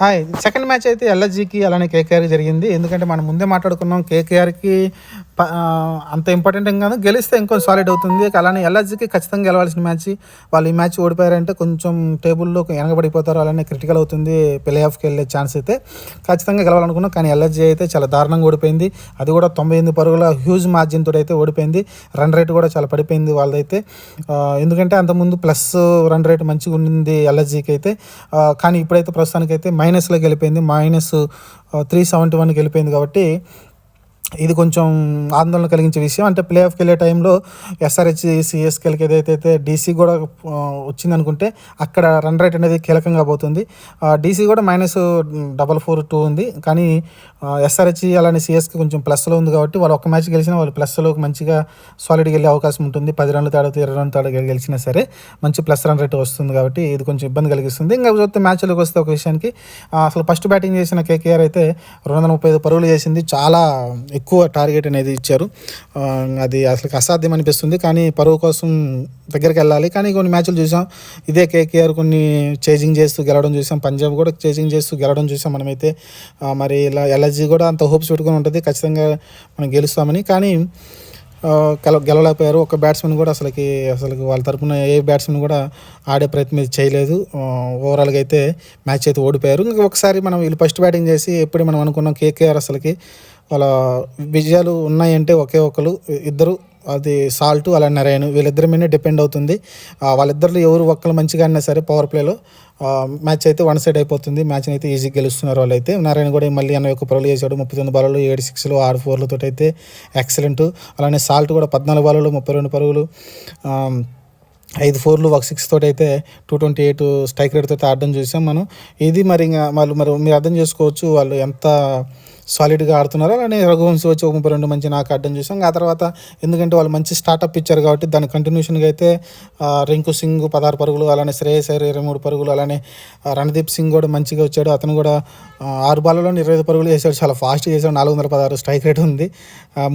Hi second match అయితే ఎల్ఎస్జీకి అలానే KKR జరిగింది. ఎందుకంటే మనం ముందే మాట్లాడుకున్నాం కేకేఆర్కి అంత ఇంపార్టెంట్ ఏం కాదు. గెలిస్తే ఇంకొంచెం సాలిడ్ అవుతుంది. అలానే ఎల్ఎస్జీకి ఖచ్చితంగా గెలవాల్సిన మ్యాచ్ వాళ్ళు ఈ మ్యాచ్ ఓడిపోయారంటే కొంచెం టేబుల్లో వెనకబడిపోతారు అలానే క్రిటికల్ అవుతుంది. ప్లే ఆఫ్కి వెళ్ళే ఛాన్స్ అయితే ఖచ్చితంగా గెలవాలనుకున్నాం. కానీ ఎల్ఎస్జీ అయితే చాలా దారుణంగా ఓడిపోయింది. అది కూడా తొంభై ఎనిమిది పరుగుల హ్యూజ్ మార్జిన్ తోటి అయితే ఓడిపోయింది. రన్ రేట్ కూడా చాలా పడిపోయింది వాళ్ళదైతే. ఎందుకంటే అంతకుముందు ప్లస్ రన్ రేట్ మంచిగా ఉండింది ఎల్ఎస్జీకి అయితే కానీ ఇప్పుడైతే ప్రస్తుతానికి అయితే మైనస్లోకి వెళ్ళిపోయింది మైనస్ త్రీ సెవెంటీ వన్కి వెళ్ళిపోయింది కాబట్టి ఇది కొంచెం ఆందోళన కలిగించే విషయం. అంటే ప్లే ఆఫ్కి వెళ్ళే టైంలో ఎస్ఆర్హెచ్ సిఎస్కెల్కి ఏదైతే డీసీ కూడా వచ్చిందనుకుంటే అక్కడ రన్ రేట్ అనేది కీలకంగా పోతుంది. డీసీ కూడా మైనస్ డబల్ ఫోర్ టూ ఉంది. కానీ ఎస్ఆర్హెచ్ అలానే సిఎస్కి కొంచెం ప్లస్లో ఉంది కాబట్టి వాళ్ళు ఒక మ్యాచ్ గెలిచినా వాళ్ళు ప్లస్లో మంచిగా సాలిడ్గా వెళ్ళే అవకాశం ఉంటుంది. పది రన్లు తేడాతో ఇరవై రన్లు తేడా గెలిచినా సరే మంచి ప్లస్ రన్ రేట్ వస్తుంది కాబట్టి ఇది కొంచెం ఇబ్బంది కలిగిస్తుంది. ఇంకా చూస్తే మ్యాచ్లోకి వస్తే ఒక విషయానికి అసలు ఫస్ట్ బ్యాటింగ్ చేసిన కేకేఆర్ అయితే రెండు వందల ముప్పై ఐదు పరుగులు చేసింది. చాలా ఎక్కువ టార్గెట్ అనేది ఇచ్చారు. అది అసలు అసాధ్యం అనిపిస్తుంది. కానీ పరువు కోసం దగ్గరికి వెళ్ళాలి. కానీ కొన్ని మ్యాచ్లు చూసాం. ఇదే కేకేఆర్ కొన్ని చేజింగ్ చేస్తూ గెలవడం చూసాం. పంజాబ్ కూడా చేజింగ్ చేస్తూ గెలవడం చూసాం మనమైతే. మరి ఇలా ఎల్ఎస్జీ కూడా అంత హోప్స్ పెట్టుకుని ఉంటుంది. ఖచ్చితంగా మనం గెలుస్తామని. కానీ గెల గెలవలేకపోయారు. ఒక బ్యాట్స్మెన్ కూడా అసలుకి అసలు వాళ్ళ తరపున ఏ బ్యాట్స్మెన్ కూడా ఆడే ప్రయత్నం చేయలేదు. ఓవరాల్గా అయితే మ్యాచ్ అయితే ఓడిపోయారు. ఇంకా ఒకసారి మనం వీళ్ళు ఫస్ట్ బ్యాటింగ్ చేసి ఎప్పుడు మనం అనుకున్నాం కేకేఆర్ అసలుకి వాళ్ళ విజయాలు ఉన్నాయంటే ఒకే ఒకరు ఇద్దరు అది సాల్ట్ అలా నరేన్ వీళ్ళిద్దరి మీద డిపెండ్ అవుతుంది. వాళ్ళిద్దరు ఎవరు ఒక్కరు మంచిగా అయినా సరే పవర్ ప్లేలో మ్యాచ్ అయితే వన్ సైడ్ అయిపోతుంది. మ్యాచ్ అయితే ఈజీ గెలుస్తున్నారు వాళ్ళు అయితే నారాయణ కూడా మళ్ళీ ఎనభై ఒక్క పరుగులు చేశాడు. ముప్పై తొమ్మిది బాలలో ఏడు సిక్స్లు ఆరు ఫోర్లతో అయితే ఎక్సలెంట్ అలానే సాల్ట్ కూడా పద్నాలుగు బాలలో ముప్పై రెండు పరుగులు ఐదు ఫోర్లు ఒక సిక్స్ తోటి అయితే two twenty eight strike rate తోటి ఆడడం చూసాం మనం. ఇది మరి ఇంకా వాళ్ళు మరి మీరు అర్థం చేసుకోవచ్చు వాళ్ళు ఎంత సాలిడ్గా ఆడుతున్నారు. అలానే రఘువంశీ వచ్చి ఒక ముప్పై రెండు మంచి నాకు ఆడడం చూసాం ఆ తర్వాత ఎందుకంటే వాళ్ళు మంచి స్టార్టప్ ఇచ్చారు కాబట్టి దాని కంటిన్యూషన్గా అయితే రింకు సింగ్ పదహారు పరుగులు అలానే శ్రేయస్ అయ్యర్ ఇరవై మూడు పరుగులు అలానే రణదీప్ సింగ్ కూడా మంచిగా వచ్చాడు. అతను కూడా ఆరు బాల్లో ఇరవై ఐదు పరుగులు చేశాడు. చాలా ఫాస్ట్గా చేశాడు. నాలుగు వందల పదహారు స్ట్రైక్ రేట్ ఉంది.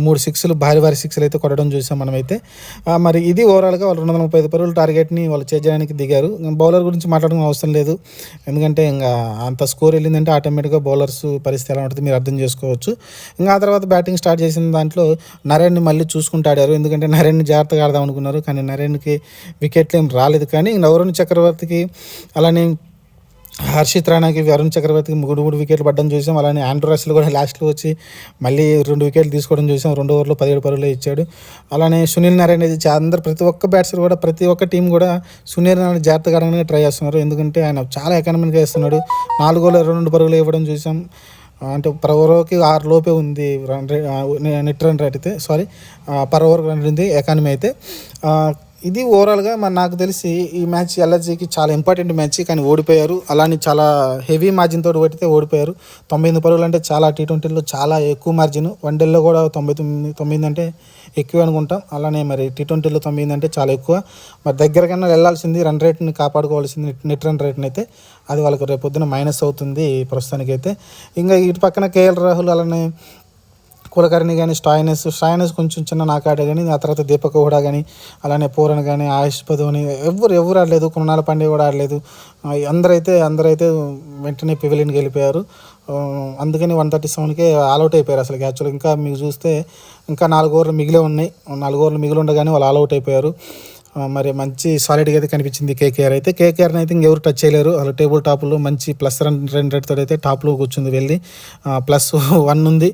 మూడు సిక్స్లు భారీ భారీ సిక్స్లు అయితే కొట్టడం చూసాం మనమైతే. మరి ఇది ఓవరాల్గా వాళ్ళు రెండు వందల ముప్పై ఐదు పరుగులు టార్గెట్ని వాళ్ళు చేయడానికి దిగారు. బౌలర్ గురించి మాట్లాడడం అవసరం లేదు. ఎందుకంటే ఇంకా అంత స్కోర్ వెళ్ళిందంటే ఆటోమేటిక్గా బౌలర్స్ పరిస్థితి ఎలా ఉంటుంది మీరు అర్థం చేసుకోవచ్చు. ఇంకా ఆ తర్వాత బ్యాటింగ్ స్టార్ట్ చేసిన దాంట్లో నరేన్ని మళ్ళీ చూసుకుంటాడారు. ఎందుకంటే నరేన్ని జాగ్రత్తగా ఆడదాం అనుకున్నారు. కానీ నరేన్కి వికెట్లు ఏం రాలేదు. కానీ నవరుణ్ చక్రవర్తికి అలానే హర్షిత్ రాణాకి వరుణ్ చక్రవర్తికి మూడు మూడు వికెట్లు పడ్డం చూసాం. అలానే ఆండ్రూ రస్సెల్ కూడా లాస్ట్లో వచ్చి మళ్ళీ రెండు వికెట్లు తీసుకోవడం చూసాం. రెండు ఓవర్లో పదిహేడు పరుగులు ఇచ్చాడు. అలానే సునీల్ నారాయణ ఇది చా- అందరు ప్రతి ఒక్క బ్యాట్స్మెన్ కూడా ప్రతి ఒక్క టీం కూడా సునీల్ నారాయణ జాగ్రత్తగా ట్రై చేస్తున్నారు. ఎందుకంటే ఆయన చాలా ఎకానమిక్గా వేస్తున్నాడు నాలుగు ఓవర్లు రెండు పరుగులు ఇవ్వడం చూసాం. అంటే పర్ ఓవర్కి ఆరు లోపే ఉంది రన్ రే నెట్ రన్ రేట్ అయితే సారీ పర్ ఓవర్ రన్ ఉంది ఎకానమీ అయితే ఇది ఓవరాల్గా మరి నాకు తెలిసి ఈ మ్యాచ్ ఎల్ఎస్జీకి చాలా ఇంపార్టెంట్ మ్యాచ్ కానీ ఓడిపోయారు. అలానే చాలా హెవీ మార్జిన్ తోటి పడితే ఓడిపోయారు. తొంభై ఎనిమిది పరుగులు అంటే చాలా టీ ట్వంటీలో చాలా ఎక్కువ మార్జిన్ వన్డేల్లో కూడా తొంభై తొమ్మిది తొమ్మిది అంటే ఎక్కువ అనుకుంటాం. అలానే మరి టీ ట్వంటీలో తొమ్మిది అంటే చాలా ఎక్కువ. మరి దగ్గర కన్నా వెళ్ళాల్సింది రన్ రేట్ని కాపాడుకోవాల్సింది నెట్ రన్ రేట్ని అయితే అది వాళ్ళకి రేపు మైనస్ అవుతుంది ప్రస్తుతానికైతే. ఇంకా ఇటు పక్కన కేఎల్ రాహుల్ అలానే కులకర్ణి కానీ స్టాయినస్ స్టాయినస్ కొంచెం చిన్న నాకాడే కానీ ఆ తర్వాత దీపక్ కూడా కానీ అలానే పూరన్ కానీ ఆయుష్ పదోని ఎవరు ఎవరు ఆడలేదు కొన్నాళ్ళ పండే కూడా ఆడలేదు. అందరైతే అందరైతే వెంటనే పివిలియన్కి వెళ్ళిపోయారు. అందుకని వన్ థర్టీ సెవెన్కే ఆల్అవుట్ అయిపోయారు అసలు యాక్చువల్గా ఇంకా మీకు చూస్తే ఇంకా నాలుగు ఓవర్లు మిగిలే ఉన్నాయి. నాలుగు ఓవర్లు మిగిలి ఉండగానే వాళ్ళు ఆల్అవుట్ అయిపోయారు. మరి మంచి సాలిడ్గా అయితే కనిపించింది కేకేఆర్ అయితే. కేకేఆర్ని అయితే ఇంకెవరు టచ్ చేయలేరు. అలా టేబుల్ టాప్లో మంచి ప్లస్ రన్ రెండు రేట్తో అయితే టాప్లో కూర్చుంది వెళ్ళి. ప్లస్ వన్ ఉంది.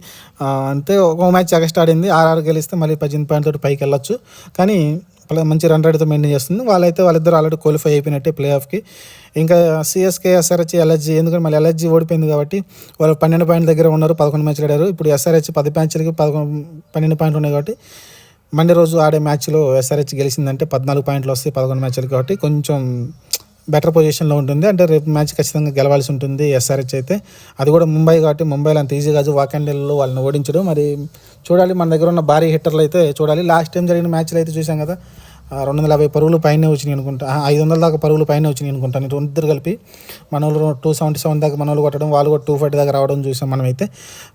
అంతే ఒక మ్యాచ్ ఎక్స్ట్రా ఆడింది. ఆర్ఆర్ గెలిస్తే మళ్ళీ పద్దెనిమిది పాయింట్ తోటి పైకి వెళ్ళొచ్చు. కానీ మంచి రన్ రేట్తో మెయింటైన్ చేస్తుంది. వాళ్ళైతే వాళ్ళిద్దరు ఆల్రెడీ క్వాలిఫై అయిపోయినట్టే ప్లే ఆఫ్కి ఇంకా సిఎస్కే ఎస్ఆర్హెచ్ ఎల్హెచ్జి ఎందుకంటే మళ్ళీ ఎల్హెచ్జి ఓడిపోయింది కాబట్టి వాళ్ళు పన్నెండు పాయింట్ల దగ్గర ఉన్నారు పదకొండు మ్యాచ్లు ఆడారు. ఇప్పుడు ఎస్ఆర్హెచ్ పది మ్యాచ్లకి పదకొండు పన్నెండు పాయింట్లు ఉన్నాయి కాబట్టి మండే రోజు ఆడే మ్యాచ్లో ఎస్ఆర్హెచ్ గెలిచిందంటే పద్నాలుగు పాయింట్లు వస్తాయి పదకొండు మ్యాచ్లు కాబట్టి కొంచెం బెటర్ పొజిషన్లో ఉంటుంది. అంటే రేపు మ్యాచ్ ఖచ్చితంగా గెలవాల్సి ఉంటుంది ఎస్ఆర్హెచ్ అయితే. అది కూడా ముంబై కాబట్టి ముంబైలో అంత ఈజీ కాదు. వాకండేల్లో వాళ్ళని ఓడించడం. మరి చూడాలి మన దగ్గర ఉన్న భారీ హిట్టర్లు అయితే చూడాలి. లాస్ట్ టైం జరిగిన మ్యాచ్లు అయితే చూసాం కదా. రెండు వందల యాభై పరుగులు పైన వచ్చినాయి అనుకుంటా. ఆ, ఐదు వందల దాకా పరుగులు పైన వచ్చినాయి అనుకుంటాను. ఇటు ఇద్దరు కలిపి మన వాళ్ళు టూ సెవెంటీ సెవెన్ దాకా మన వాళ్ళు కొట్టడం వాళ్ళు కూడా టూ ఫార్టీ దాకా రావడం చూసాం మనమైతే.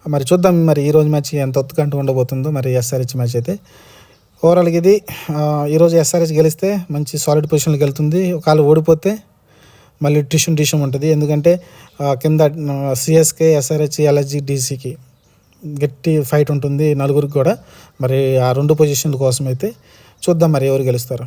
మరి చూద్దాం మరి ఈ రోజు మ్యాచ్ ఎంత ఒత్తుకంటూ ఉండబోతుందో మరి ఎస్ఆర్హెచ్ మ్యాచ్ అయితే. ఓవరాల్గా ఇది ఈరోజు ఎస్ఆర్ఎస్ గెలిస్తే మంచి సాలిడ్ పొజిషన్లోకి వెళ్తుంది. ఒకవేళ ఓడిపోతే మళ్ళీ టిష్యూమ్ టిష్యూమ్ ఉంటుంది. ఎందుకంటే కింద సిఎస్కే ఎస్ఆర్హెచ్ ఎల్ఎస్జి డీసీకి గట్టి ఫైట్ ఉంటుంది నలుగురికి కూడా. మరి ఆ రెండు పొజిషన్ల కోసం అయితే చూద్దాం మరి ఎవరు గెలుస్తారు.